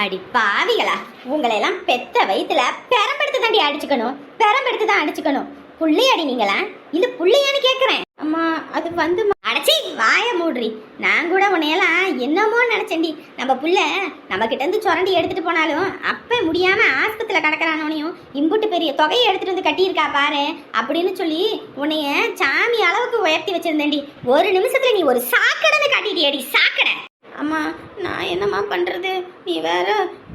அடி பாவிகளா உங்களை எல்லாம் பெத்த வயித்துல பெரம்பெடுத்து தாண்டி அடிச்சுக்கணும். பெரம்பெடுத்து தான் அடிச்சுக்கணும். புள்ளையாடி நீங்களா? இல்ல புள்ளையான்னு கேக்குறேன். அம்மா அது வந்து அடைச்சி வாய மூடுறி. நான் கூட உன்னையெல்லாம் என்னமோ நினைச்சேன்டி. நம்ம புள்ள நம்ம கிட்ட இருந்து சுரண்டி எடுத்துட்டு போனாலும் அப்ப முடியாம ஆஸ்பத்திரியில கிடக்குறானோனையும் இம்புட்டு பெரிய தொகையை எடுத்துட்டு வந்து கட்டியிருக்கா பாரு அப்படின்னு சொல்லி உன்னைய சாமி அளவுக்கு உயர்த்தி வச்சிருந்தேன்டி. ஒரு நிமிஷத்துல நீ ஒரு சாக்கடைன்னு காட்டிட்டியடி சாக்கடை. அம்மா நான் என்னம்மா பண்றது? நீ வேற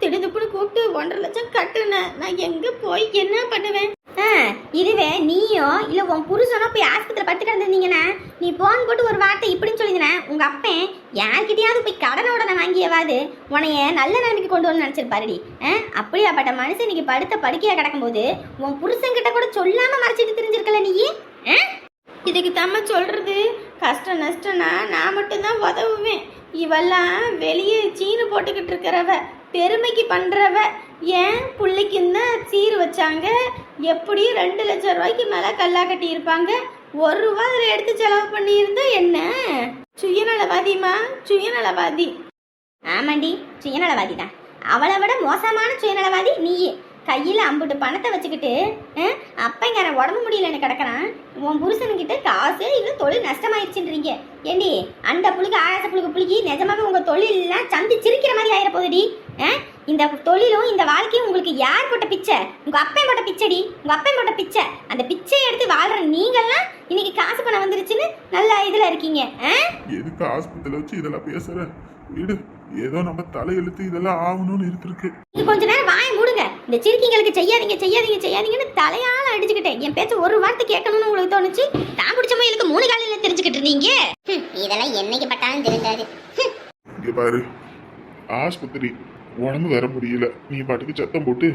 திடுதுப்புன்னு கூப்பிட்டு ஒன்றரை லட்சம் கட்டுன. நான் எங்க போய் என்ன பண்ணுவேன்? ஆ, இதுவே நீயோ இல்ல உன் புருஷனோ போய் ஆஸ்பத்திரி படுத்து கிடந்திருந்தீங்கன்னா நீ போன் போட்டு ஒரு வார்த்தை இப்படின்னு சொல்லியிருந்தேன் உங்க அப்பன் யார்கிட்டயாவது போய் கடனை உடனே வாங்கியவாது உன்னைய நல்ல நிலைமைக்கு கொண்டு வந்து நினைச்சிருப்பாருடி ஆ, அப்படியாப்பட்ட மனுஷன் இன்னைக்கு படுத்த படுக்கையா கிடக்கும்போது உன் புருஷன்கிட்ட கூட சொல்லாம மறைச்சிட்டு தெரிஞ்சிருக்கல நீ? ஆ? இதுக்கு தம்ம சொல்றது? கஷ்டம் நஷ்டம்னா நான் மட்டும்தான் உதவுவேன். இவெல்லாம் வெளியே சீனு போட்டுக்கிட்டு இருக்கிறவ பெருமைக்கு பண்ணுறவ ஏன் பிள்ளைக்கு சீர் வச்சாங்க? எப்படி ரெண்டு லட்சம் ரூபாய்க்கு மேலே கல்லா கட்டியிருப்பாங்க? ஒரு ரூபா அதில் எடுத்து செலவு பண்ணியிருந்தா என்ன? சுயநலவாதிமா சுயநலவாதி. ஆமாண்டி சுயநலவாதி தான் அவளை விட மோசமான சுயநலவாதி நீயே. கையில் அம்புட்டு பணத்தை வச்சுக்கிட்டு அஹ், அப்பங்கார உடம்பு முடியலன்னு கிடக்குறான்? உன் புருஷனுக்கிட்ட காசு இன்னும் தொழில் நஷ்டமாயிருச்சுன்றீங்க. ஏண்டி அந்த புழுக்கு ஆயிரத்த புழுக்கு புழுக்கி நிஜமாவே உங்க தொழிலெல்லாம் சந்தி சிரிக்கிற மாதிரி ஆயிர போகுதுடி இந்த தொழிலும் இந்த வாழ்க்கையும் உங்களுக்கு யார் போட்ட பிச்சை? உங்க அப்பன் போட்ட பிச்சைடி? உங்க அப்பன் போட்ட பிச்சை. அந்த பிச்சையை எடுத்து வாழ்ற நீங்கெல்லாம் இன்னைக்கு காசு பணம் வந்துருச்சுன்னு நல்ல இதுல இருக்கீங்க? எதுக்கு ஆஸ்பத்திரியில வச்சு இதெல்லாம் பேசுற? விடு ஏதோ நம்ம தலையெழுத்து இதெல்லாம் ஆகணும்னு இருக்கு கொஞ்ச நேரம் வாயை இந்த சிரிக்கிங்களுக்கு செய்யாதீங்க செய்யாதீங்க செய்யாதீங்கன்னு தலையால அடிச்சுக்கிட்டேன். என் பேச்ச ஒரு வார்த்தை கேட்கணும்னு உங்களுக்கு தோணுச்சு? தான் பிடிச்ச முயலுக்கு மூணு காலையில தெரிஞ்சுக்கிட்டு இருந்தீங்க? இதெல்லாம் என்னைக்கு பட்டாலும் தெரிஞ்சாது. இங்க பாரு. ஆஸ்பத்திரி. உடம்பு வர முடியல. நீ பாட்டுக்கு சத்தம் போட்டு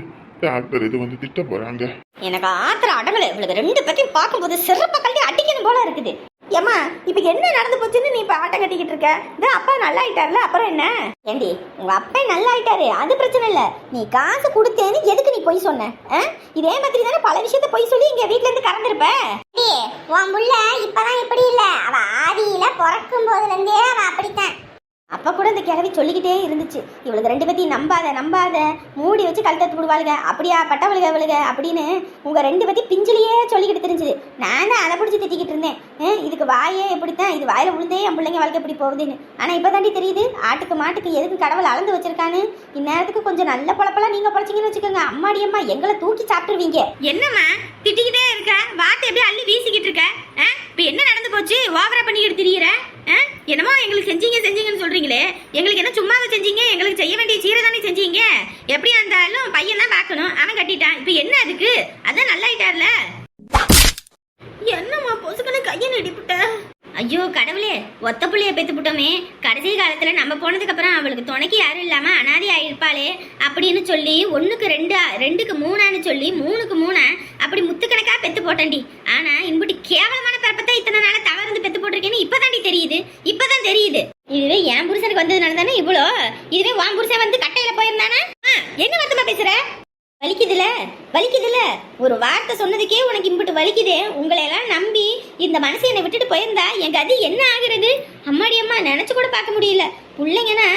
டாக்டர் இது வந்து திட்ட போறாங்க. எனக்கு ஆத்திர அடங்கல. இவளுக்கு ரெண்டு பேத்தையும் பார்க்கும்போது சிறப்ப கல்வி அடிக்கணும் போல இருக்குது. ஏமா இப்போ என்ன நடந்து போச்சுன்னு நீ இப்ப ஆட்டம் கட்டிக்கிட்டு இருக்க? இந்த அப்பா நல்லா ஆயிட்டார்ல அப்புறம் என்ன? ஏண்டி உங்க அப்பா நல்லா ஆயிட்டாரு அது பிரச்சனை இல்ல. நீ காசு கொடுத்தேன்னு எதுக்கு நீ பொய் சொன்ன? ஆ? இதே மாதிரி தானே பல விஷயத்த பொய் சொல்லி இங்க வீட்ல இருந்து கறந்துருப்ப? உன் புள்ள இப்பதான் இப்படி இல்ல. அவ ஆதியில பிறக்கும் போதுல இருந்தே அவ அப்படித்தான். அப்போ கூட இந்த கிழவி சொல்லிக்கிட்டே இருந்துச்சு. இவளுக்கு ரெண்டு பேத்தையும் நம்பாத நம்பாத. மூடி வச்சு கழுத்தத்து விடுவாளுங்க அப்படியா பட்டவளுக அவளுக? அப்படின்னு உங்க ரெண்டு பேத்தையும் பிஞ்சிலேயே சொல்லிக்கிட்டு தெரிஞ்சுது. நான் தான் அதை பிடிச்சி திட்டிக்கிட்டு இருந்தேன். இதுக்கு வாயே எப்படித்தான் இது வாயில விழுந்தே என் பிள்ளைங்க வாழ்க்கை எப்படி போகுதுன்னு. ஆனா இப்போ தாண்டி தெரியுது ஆட்டுக்கு மாட்டுக்கு எதுக்கு கடவுள் அளந்து வச்சிருக்கான்னு? இந்நேரத்துக்கு கொஞ்சம் நல்ல பழப்பெல்லாம் நீங்க பழச்சிங்கன்னு வச்சுக்கோங்க. அம்மாடி அம்மா எங்களை தூக்கி சாப்பிட்டுருவீங்க. என்னம்மா திட்டிக்கிட்டே இருக்க? வார்த்தை எப்படி அள்ளி வீசிக்கிட்டு இருக்க? இப்போ இப்ப என்ன நடந்து போச்சு? ஓவரா பண்ணிக்கிட்டு திரியிற என்னமோ எங்களுக்கு செஞ்சீங்க செஞ்சீங்கன்னு சொல்றீங்களே. எங்களுக்கு என்ன சும்மாவை செஞ்சீங்க? எங்களுக்கு செய்ய வேண்டிய சீரை தானே செஞ்சீங்க? எப்படியா இருந்தாலும் பையன் தான் பார்க்கணும். அவன் கட்டிட்டான். இப்போ என்ன அதுக்கு? அதான் நல்லாயிட்டார்ல. என்னம்மா பொசுக்கன கையை நடிப்புட்ட ஐயோ கடவுளே ஒத்த புள்ளைய பெத்து விட்டோமே கடைசி காலத்துல நம்ம போனதுக்கு அப்புறம் அவளுக்கு துணைக்கு யாரும் இல்லாம அனாதி ஆயிருப்பாளே அப்படின்னு சொல்லி ஒண்ணுக்கு ரெண்டு ரெண்டுக்கு மூணான்னு சொல்லி மூணுக்கு மூணா அப்படி முத்துக்கணக்கா பெத்து போட்டேன்டி. ஆனா இன்புட்டி கேவலமான பிறப்பத்தை இத்தனை நாளா தவறுந்து பெத்து போட்டிருக்கேன்னு இப்பதான் தெரியுது. இப்பதான் தெரியுது. இதுவே என் புருஷனுக்கு வந்ததுனால தானே இவ்வளோ? இதுவே உன் புருஷன் வந்து கட்டையில போயிருந்தானா ஆ, என்ன வருத்தமா பேசுற வலிக்குதுல்ல? ஒரு வார்த்தை சொன்னதுக்கே உனக்கு இம்பிட்டு வலிக்குதே. உங்களை எல்லாம் நம்பி இந்த மனசு என்னை விட்டுட்டு போயிருந்தா என் கதி என்ன ஆகுறது? அம்மாடி அம்மா நினைச்சு கூட பார்க்க முடியல. பிள்ளைங்கன்னா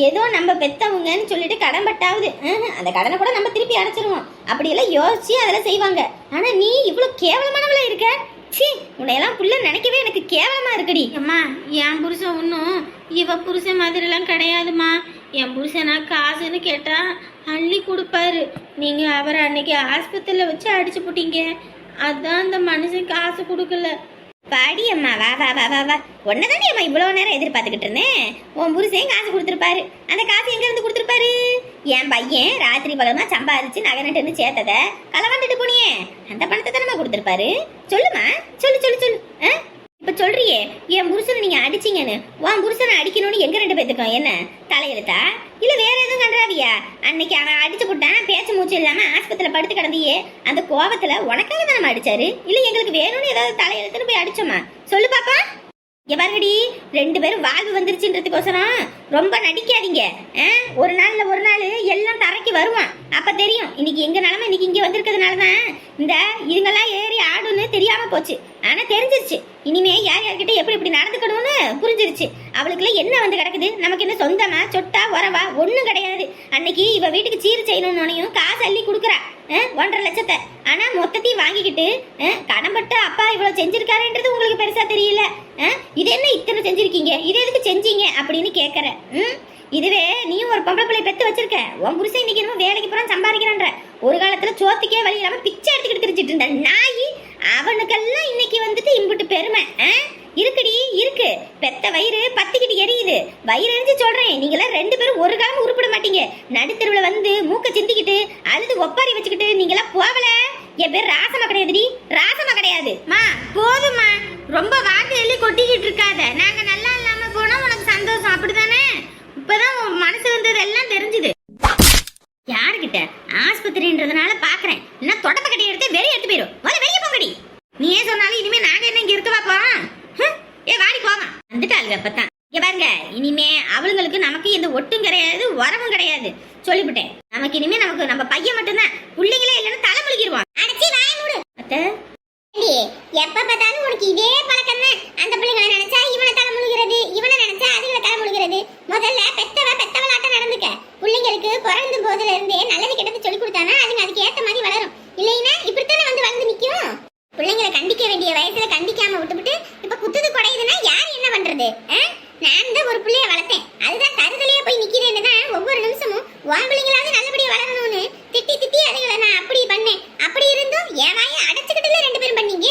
ஏதோ நம்ம பெத்தவங்கன்னு சொல்லிட்டு கடன் பட்டாவது ஆஹ், அந்த கடனை கூட நம்ம திருப்பி அடைச்சிருவோம். அப்படியெல்லாம் யோசிச்சு அதெல்லாம் செய்வாங்க. ஆனா நீ இவ்வளவு கேவலமானவளா இருக்க? சீ உன்னையெல்லாம் புள்ள நினைக்கவே எனக்கு கேவலமா இருக்குடி. அம்மா என் புருஷன் ஒன்றும் இவ புருஷன் மாதிரிலாம் கிடையாதும்மா. என் புருஷனா காசுன்னு கேட்டால் அள்ளி கொடுப்பாரு. நீங்கள் அவரை அன்னைக்கு ஆஸ்பத்திரியில் வச்சு அடிச்சு போட்டீங்க. அதான் அந்த மனுஷன் காசு கொடுக்கல. பாடி அம்மா வா வா வா வா வா. உன்னதானே அம்மா இவ்வளோ நேரம் எதிர்பார்த்துக்கிட்டு இருந்தேன்? உன் புருஷன் காசு கொடுத்துருப்பாரு. அந்த காசு எங்கேருந்து கொடுத்துருப்பாரு? என் பையன் ராத்திரி பகலமாக சம்பாதிச்சு நகை நட்டுன்னு சேர்த்தத களவாண்டுட்டு போனியே. அந்த பணத்தை தானம்மா கொடுத்துருப்பாரு? சொல்லுமா சொல்லு சொல்லு சொல்லு. ஆ? இப்போ சொல்றியே என் புருஷனை நீங்கள் அடிச்சீங்கன்னு. உன் புருஷனை அடிக்கணும்னு எங்கே ரெண்டு பேத்துக்கும்? என்ன? எழுத்தா இல்ல வேற எதுவும் கன்றாவியா அன்னைக்கு அவன் அடிச்சு போட்டான் பேச்சு மூச்சு இல்லாம ஆஸ்பத்திரியில படுத்து கிடந்தியே. அந்த கோபத்துல உனக்காக தானே அடிச்சாரு? இல்ல எங்களுக்கு வேணும்னு ஏதாவது தலையெழுத்துன்னு போய் அடிச்சோமா? சொல்லு பாப்பா. இங்க ரெண்டு பேரும் வாழ்வு வந்துருச்சுன்றதுக்கோசரம் ரொம்ப நடிக்காதீங்க. ஒரு நாள்ல ஒரு நாள் எல்லாம் தரைக்கு வருவான். அப்ப தெரியும். இன்னைக்கு எங்க நிலமை இன்னைக்கு இங்க வந்திருக்கிறதுனால தான் இந்த இதுங்கெல்லாம் ஏறி ஆடுன்னு தெரியாம போச்சு. ஆனா தெரிஞ்சிருச்சு. இனிமே யார் யார்கிட்ட எப்படி எப்படி நடந்துக்கணும்னு புரிஞ்சிருச்சு. அவளுக்குள்ள என்ன வந்து கிடக்குது? நமக்கு என்ன சொந்தமா? சொட்டா உறவா? ஒண்ணும் கிடையாது. அன்னைக்கு இவ வீட்டுக்கு சீர் செய்யணும்னு காசு அள்ளி கொடுக்குறா. ஒன்றரை லட்சத்தை. ஆனா மொத்தத்தையும் வாங்கிக்கிட்டு கடம்பட்டு கடன்பட்டு அப்பா இவ்வளவு செஞ்சிருக்காருன்றது உங்களுக்கு பெருசா தெரியல. இது என்ன இத்தனை செஞ்சிருக்கீங்க? இது எதுக்கு செஞ்சீங்க? அப்படின்னு கேக்குறேன் ம்? இதுவே நீயும் ஒரு பொம்பளை பிள்ளை பெத்து வச்சிருக்க. உன் புருஷன் இன்னைக்கு என்னமோ வேலைக்கு போறான் சம்பாதிக்கிறான்ற. ஒரு காலத்துல சோத்துக்கே வழி இல்லாம பிச்சை எடுத்துக்கிட்டு திரிச்சிட்டு இருந்த நாய் அவனுக்கெல்லாம் இன்னைக்கு வந்துட்டு இம்புட்டு பெருமை ஆ? இருக்குடி இருக்கு. பெத்த வயிறு பத்திக்கிட்டு எரியுது. வயிறு எரிஞ்சு சொல்றேன் நீங்களாம் ரெண்டு பேரும் ஒரு காலம் உருப்பிட மாட்டீங்க. நடுத்தருவுல வந்து மூக்க சிந்திக்கிட்டு அழுது ஒப்பாரி வச்சுக்கிட்டு நீங்களாம் போகல என் பேர் ராசமா கிடையாதுடி. ராசமா கிடையாது. மா போதுமா ரொம்ப வாக்கு எழுதி கொட்டிக்கிட்டு இருக்காத. நாங்க நல்லா இல்லாம போனா உனக்கு சந்தோஷம். அப்படிதானே இப்பதான் உன் மனசு வந்தது எல்லாம் தெரிஞ்சுது. யாருக்கிட்ட? ஆஸ்பத்திரின்றதுனால பாக்குறேன். என்ன தொடப்ப கட்டி எடுத்து வெளியே எடுத்து போயிடும் முதல்ல வெளியே போங்கடி நீ ஏன் சொன்னாலும் இனிமே நாங்க என்ன இங்க இருக்கவா போறோம் ஹம், ஏ வாடி போமா வந்துட்டாளுங்க அப்பதான் இங்க பாருங்க இனிமே அவளுங்களுக்கு நமக்கு எந்த ஒட்டும் கிடையாது உரமும் கிடையாது. சொல்லிவிட்டேன். நமக்கு இனிமே நமக்கு நம்ம பையன் மட்டும்தான். பிள்ளைங்களே இல்லைன்னு தலை முழுகிடுவான் அடைச்சி வாய் மூடு. அத்த. எப்ப பார்த்தாலும் உனக்கு இதே பழக்கம் தான் அந்த பிள்ளைங்களை நினைச்சா இவனை தலை முழுகிறது இவனை நினைச்சா அதுகளை தலை முழுகிறது. முதல்ல பெத்தவ பெத்தவளாட்ட நடந்துக்க. பிள்ளைங்களுக்கு பிறந்த போதுல இருந்தே நல்லது கெட்டது சொல்லி கொடுத்தானா அதுங்க அதுக்கு ஏத்த மாதிரி வளரும். இல்லைன்னா இப்படித்தானே வந்து வளர்ந்து நிக்கும்? பிள்ளைங்களை கண்டிக்க வேண்டிய வயசுல கண்டிக்காம விட்டுவிட்டு இப்ப குத்துது குடையுதுன்னா யார் நான் தான் ஒரு பிள்ளைய வளர்த்தேன். அதுதான் தருதலையே போய் நிக்கிறேன்னு தான் ஒவ்வொரு நிமிஷமும் உன் பிள்ளைங்களாவது நல்லபடியா வளரணும்னு திட்டி திட்டி அதுங்களை நான் அப்படி பண்ணேன் அப்படி இருந்தும் என் வாயை அடைச்சுக்கிட்டுல ரெண்டு பேரும் பண்ணீங்க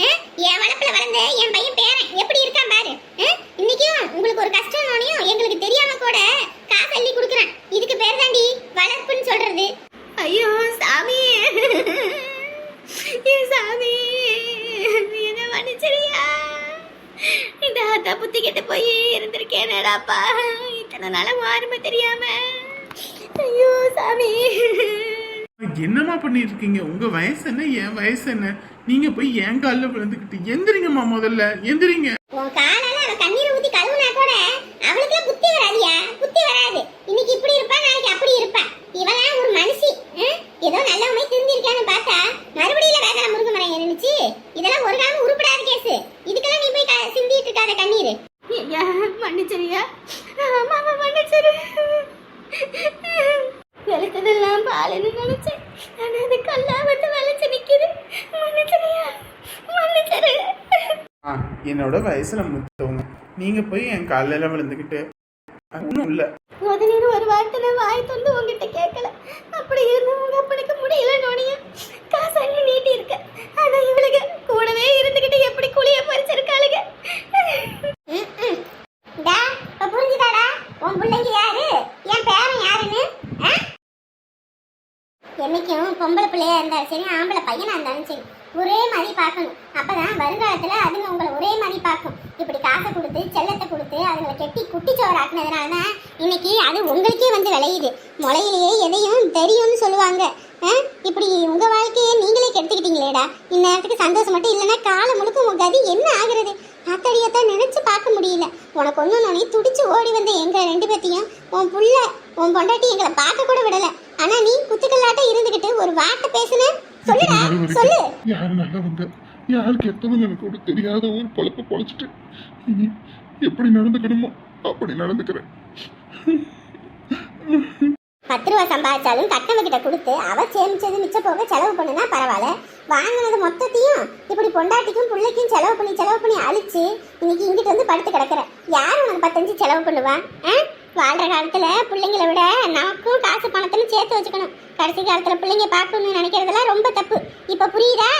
ஆ? என் வளர்ப்புல வளர்ந்த என் பையன் பேரன் எப்படி இருக்கான் பாரு ஆ? இன்னைக்கும் உங்களுக்கு ஒரு கஷ்டம்னோனையும் எங்களுக்கு தெரியாம கூட காசு அள்ளி கொடுக்குறேன் இதுக்கு பேர் தாண்டி வளர்ப்புன்னு சொல்றது ஐயோ சாமி ஏ சாமி என்ன மன்னிச்சிரியா இந்த ஆத்தா புத்தி கெட்டு போய் இருந்திருக்கேனடாப்பா நாள மாறுமே தெரியாம. ஐயோ சாமி. என்னம்மா பண்ணிட்டு இருக்கீங்க உங்க வயசு என்ன? என் வயசு என்ன? நீங்க போய் என் காலில் விழுந்துக்கிட்டு எந்திரிங்கம்மா முதல்ல. எந்திரிங்க. உன் காலால அவ கண்ணீர் ஊத்தி கழுவுனா கூட அவளுக்கு புத்தி வராதியா? புத்தி வராது. இன்னைக்கு இப்படி இருப்பா நாளைக்கு அப்படி இருப்பா. இவெல்லாம் ஒரு மனுஷி? ஏதோ நல்லவமை திருந்திருக்கான்னு பார்த்தா மறுபடியும் வேதனை முருங்க மரம் இருந்துச்சு இதெல்லாம் ஒரு காலம் உருப்படாத கேஸ் இதுக்கெல்லாம் நீ போய் க- சிந்திட்டு இருக்காத கண்ணீர் ஐயா மன்னிச்சிரியா ஆமாமா மன்னிச்சிரு வெளுத்ததெல்லாம் பாலுன்னு நினைச்சேன் ஆனா அது கல்லா வந்து வளைச்சு நிக்குது மன்னிச்சிரியா மன்னிச்சிரு ஆ என்னோட வயசுல முத்தவங்க நீங்க போய் என் காலில் விழுந்துக்கிட்டு ஒன்றும் இல்லை. முதலில் ஒரு வார்த்தை வாய் தந்து உங்ககிட்ட கேட்கல. அப்படி இருந்து உங்க அப்பனுக்கு முடியல நோனியா? காசு அள்ளி நீட்டி இருக்க. ஆனா இவளுக்கு கூடவே இருந்துகிட்டு எப்படி குளிய பறிச்சிருக்காளுங்க? டா இப்ப புரிஞ்சுதாடா? உன் பிள்ளைங்க யாரு? என் பேரன் யாருன்னு? ஆ? என்னைக்கும் பொம்பளை பிள்ளையா இருந்தாலும் சரி ஆம்பளை பையனா இருந்தாலும் சரி ஒரே மாதிரி பார்க்கணும். அப்பதான் வருங்காலத்துல அதுங்க உங்களை ஒரே மாதிரி பார்க்கும். இப்படி காசை கொடுத்து செல்லத்தை கொடுத்து அதுங்களை கெட்டி குட்டி சோறாக்குனதுனால தான் இன்னைக்கு அது உங்களுக்கே வந்து விளையுது. முளையிலேயே எதையும் தெரியும்னு சொல்லுவாங்க. ஆ? இப்படி உங்க வாழ்க்கையை நீங்களே கெடுத்துக்கிட்டீங்களேடா. இந்நேரத்துக்கு சந்தோஷம் மட்டும் இல்லைன்னா காலம் முழுக்க உங்க கதி என்ன ஆகுறது? அத்தடியத்தான் நினைச்சு பார்க்க முடியல. உனக்கு ஒன்னு துடிச்சு ஓடி வந்த எங்க ரெண்டு பேர்த்தையும் உன் புள்ள உன் பொண்டாட்டி எங்களை பார்க்க கூட விடல. ஆனா நீ குத்துக்கல்லாட்டம் இருந்துகிட்டு ஒரு வார்த்தை பேசுன? யாரு நல்லவங்க யாரு கெட்டவங்க எனக்கு கூட தெரியாத ஒரு பொழப்ப பொழைச்சிட்டு. இனி எப்படி நடந்துக்கணுமோ அப்படி நடந்துக்கிறேன். பத்து ரூபா சம்பாதிச்சாலும் கட்டவ கிட்ட கொடுத்து அவ சேமிச்சது மிச்ச போக செலவு பண்ணுனா பரவாயில்ல. வாங்கினது மொத்தத்தையும் இப்படி பொண்டாட்டிக்கும் பிள்ளைக்கும் செலவு பண்ணி செலவு பண்ணி அழிச்சு இன்னைக்கு இங்கிட்டு வந்து படுத்து கிடக்குற. யார் உனக்கு பத்தஞ்சு செலவு பண்ணுவா? ஆ? வாழ்ற காலத்துல பிள்ளைங்களை விட நமக்கும் காசு பணத்தையும் சேர்த்து வச்சுக்கணும். கடைசி காலத்துல பிள்ளைங்க பார்க்கணும்னு நினைக்கிறதெல்லாம் ரொம்ப தப்பு. இப்ப புரியுதா?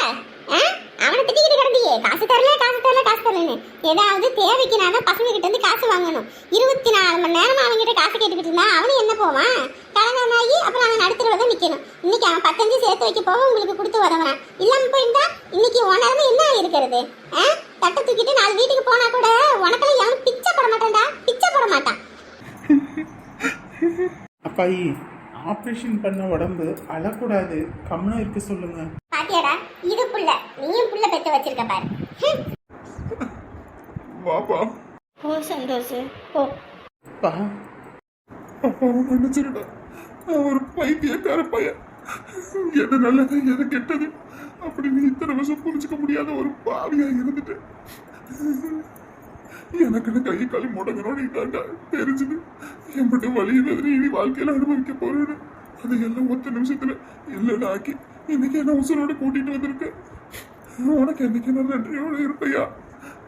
ஆ? அவனை திட்டிக்கிட்டு கிடந்தியே. காசு தரல காசு தரல காசு தரலன்னு. ஏதாவது தேவைக்கு நான் தான் பசங்க கிட்ட இருந்து காசு வாங்கணும். இருபத்தி நாலு மணி நேரம் அவங்ககிட்ட காசு கேட்டுக்கிட்டு இருந்தா அவனு என்ன போவான்? கலங்கானாகி அப்புறம் அவன் நடுத்தரவு தான் நிக்கணும். இன்னைக்கு அவன் பத்தஞ்சு சேர்த்து வைக்க போக உங்களுக்கு கொடுத்து உதவுறான். இல்லாம போயிருந்தா இன்னைக்கு உனது என்ன இருக்கிறது? ஆ? தட்டை தூக்கிட்டு நாலு வீட்டுக்கு போனா கூட உனக்கெல்லாம் எவனும் பிச்சை போட மாட்டான்டா. பிச்சை போட மாட்டான். அப்பாயி ஆப்ரேஷன் பண்ண உடம்பு அழக்கூடாது. கம்முனா இருக்க சொல்லுங்க. பாத்தியாடா இது புள்ள. நீயும் புள்ள பெத்து வச்சிருக்க பாரு. வாப்பா ஓ சந்தோஷ். ஓ அப்பா அப்பாவை மன்னிச்சிருடா. நான் ஒரு பைத்தியக்கார பையன். எது நல்லது எது கெட்டது? அப்படின்னு இத்தனை வருஷம் புரிஞ்சுக்க முடியாத ஒரு பாவியா இருந்துட்டு எனக்குன்னு கை காலி முடங்கணும்னு இதாண்டா தெரிஞ்சுது. என்கிட்ட வழி வேதனை இனி வாழ்க்கையில அனுபவிக்க போறேன்னு. அதையெல்லாம் ஒத்த நிமிஷத்துல இல்லைன்னு ஆக்கி இன்னைக்கு என்ன உசுரோட கூட்டிட்டு வந்திருக்கேன் உனக்கு என்னைக்கு நான் நன்றியோட இருப்பையா?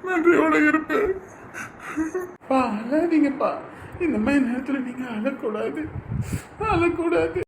நன்றியோட இருப்பேன். பா அழாதீங்கப்பா. இந்த மாதிரி நேரத்தில் நீங்கள் அழக்கூடாது. அழக்கூடாது.